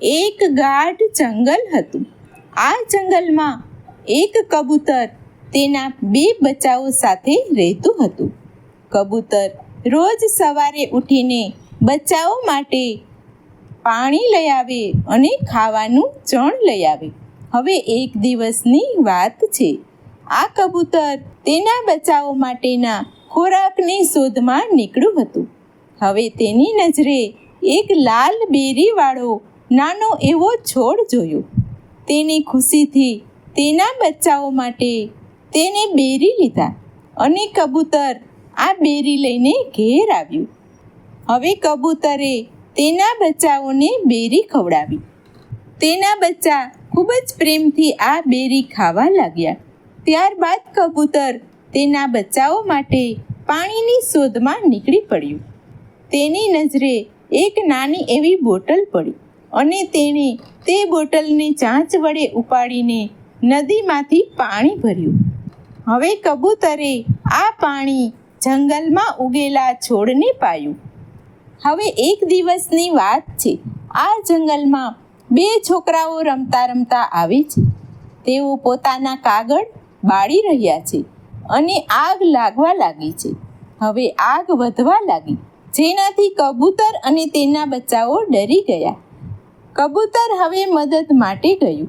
એક ગાઢ જંગલ હતું. આ જંગલમાં એક કબૂતર તેના બે બચ્ચાઓ સાથે રહેતું હતું. કબૂતર રોજ સવારે ઉઠીને બચ્ચાઓ માટે પાણી લઈ આવે અને ખાવાનું ચણ લઈ આવે. હવે એક દિવસની વાત છે. આ કબૂતર તેના બચ્ચાઓ માટેના ખોરાકની શોધમાં નીકળ્યું હતું. હવે તેની નજરે એક લાલ બેરીવાળો નાનો એવો છોડ જોયો. તેને ખુશીથી તેના બચ્ચાઓ માટે તેને બેરી લીધા અને કબૂતર આ બેરી લઈને ઘેર આવ્યું. હવે કબૂતરે તેના બચ્ચાઓને બેરી ખવડાવી. તેના બચ્ચા ખૂબ જ પ્રેમથી આ બેરી ખાવા લાગ્યા. ત્યારબાદ કબૂતર તેના બચ્ચાઓ માટે પાણીની શોધમાં નીકળી પડ્યું. તેની નજરે એક નાની એવી બોટલ પડી. અને તેણે તે બોટલને ચાંચ વડે ઉપાડીને નદીમાંથી પાણી ભર્યું. હવે કબૂતરે આ પાણી જંગલમાં ઉગેલા છોડને પાયું. હવે એક દિવસની વાત છે. આ જંગલમાં બે છોકરાઓ રમતા રમતા આવે છે. તેઓ પોતાના કાગળ બાળી રહ્યા છે અને આગ લાગવા લાગી છે. હવે આગ વધવા લાગી. જેનાથી કબૂતર અને તેના બચ્ચાઓ ડરી ગયા. કબૂતર હવે મદદ માટે ગયું.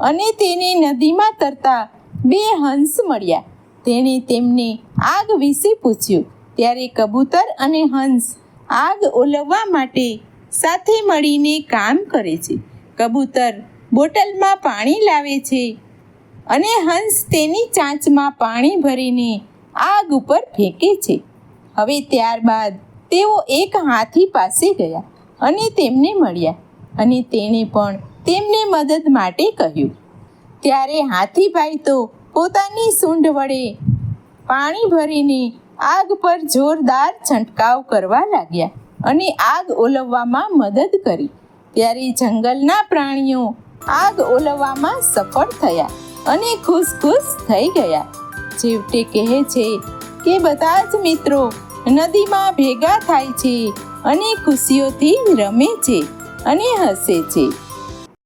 અને તેને નદીમાં તરતા બે હંસ મળ્યા. તેણે તેમને આગ વિશે પૂછ્યું. ત્યારે કબૂતર અને હંસ આગ ઓલવવા માટે સાથે મળીને કામ કરે છે. કબૂતર બોટલમાં પાણી લાવે છે અને હંસ તેની ચાંચમાં પાણી ભરીને આગ ઉપર ફેંકે છે. હવે ત્યારબાદ તેઓ એક હાથી પાસે ગયા અને તેમને મળ્યા. અને તેણે પણ તેમને મદદ માટે કહ્યું. ત્યારે હાથીભાઈ તો પોતાની સૂંઢ વડે પાણી ભરીને આગ પર જોરદાર છંટકાવ કરવા લાગ્યા અને આગ ઓલવવામાં મદદ કરી. ત્યારે જંગલના પ્રાણીઓ આગ ઓલવવામાં સફળ થયા અને ખુશ ખુશ થઈ ગયા. છેવટે કહે છે કે બધા જ મિત્રો નદીમાં ભેગા થાય છે અને ખુશીઓથી રમે છે. અને હસે છે